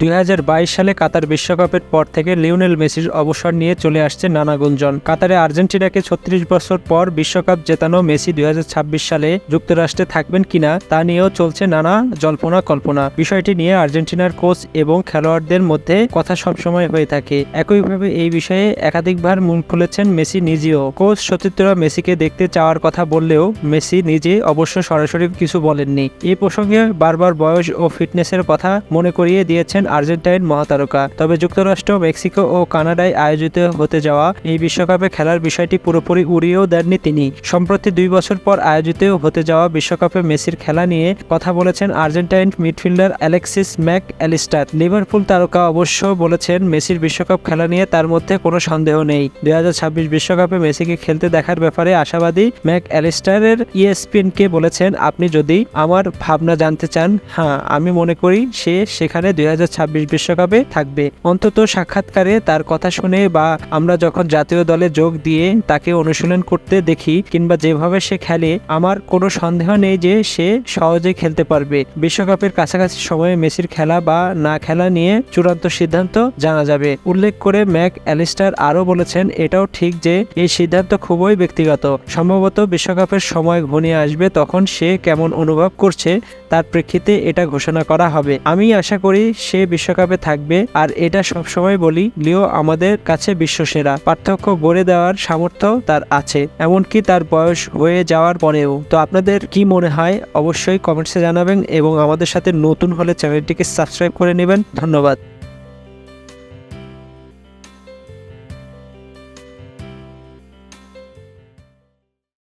দুই হাজার বাইশ সালে কাতার বিশ্বকাপের পর থেকে লিওনেল মেসির অবসর নিয়ে চলে আসছে নানা গুঞ্জন। কাতারে আর্জেন্টিনাকে ছত্রিশ বছর পর বিশ্বকাপ জেতানো মেসি দুই হাজার ছাব্বিশ সালে যুক্তরাষ্ট্রে থাকবেন কিনা তা নিয়েও চলছে নানা জল্পনা কল্পনা। বিষয়টি নিয়ে আর্জেন্টিনার কোচ এবং খেলোয়াড়দের মধ্যে কথা সবসময় হয়ে থাকে। একইভাবে এই বিষয়ে একাধিকবার মুখ খুলেছেন মেসি নিজেও। কোচ সতীর্থরা মেসিকে দেখতে চাওয়ার কথা বললেও মেসি নিজে অবশ্য সরাসরি কিছু বলেননি। এই প্রসঙ্গে বারবার বয়স ও ফিটনেসের কথা মনে করিয়ে দিয়েছেন আর্জেন্টাইন মহাতারকা। তবে যুক্তরাষ্ট্র, মেক্সিকো ও কানাডায় আয়োজিত হতে যাওয়া এই বিশ্বকাপে খেলার বিষয়টি পুরোপুরি উড়িয়েও দেননি তিনি। সম্প্রতি দুই বছর পর আয়োজিত হতে যাওয়া বিশ্বকাপে মেসির খেলা নিয়ে কথা বলেছেন Argentine midfielder Alexis Mac Allister Liverpool তারকা অবশ্য বলেছেন, মেসির বিশ্বকাপ খেলা নিয়ে তার মধ্যে কোনো সন্দেহ নেই। দুই বিশ্বকাপে মেসিকে খেলতে দেখার ব্যাপারে আশাবাদী ম্যাক অ্যালিস্টারের ইএসপিএনকে বলেছেন, আপনি যদি আমার ভাবনা জানতে চান হ্যাঁ আমি মনে করি সে সেখানে দুই বিশ্বকাপে থাকবে। অন্তত সাক্ষাৎকারে তার কথা শুনে বা আমরা যখন জাতীয় দলে যোগ দিয়ে তাকে অনুশীলন করতে দেখি কিংবা যেভাবে সে খেলে, আমার কোনো সন্দেহ নেই যে সে সহজে খেলতে পারবে। বিশ্বকাপের কাছাকাছি সময়ে মেসির খেলা বা না খেলা নিয়ে চূড়ান্ত সিদ্ধান্ত জানা যাবে। উল্লেখ করে ম্যাক অ্যালিস্টার আরও বলেছেন, এটাও ঠিক যে এই সিদ্ধান্ত খুবই ব্যক্তিগত। সম্ভবত বিশ্বকাপের সময় ঘনিয়ে আসবে তখন সে কেমন অনুভব করছে তার প্রেক্ষিতে এটা ঘোষণা করা হবে। আমি আশা করি সে বিশ্বকাপে থাকবে। আর এটা সবসময় বলি, লিও আমাদের কাছে বিশ্বসেরা। পার্থক্য গড়ে দেওয়ার সামর্থ্য তার আছে, এমনকি তার বয়স হয়ে যাওয়ার পরেও। তো আপনাদের কি মনে হয়, অবশ্যই কমেন্টসে জানাবেন এবং আমাদের সাথে নতুন হলে চ্যানেলটিকে সাবস্ক্রাইব করে নেবেন। ধন্যবাদ।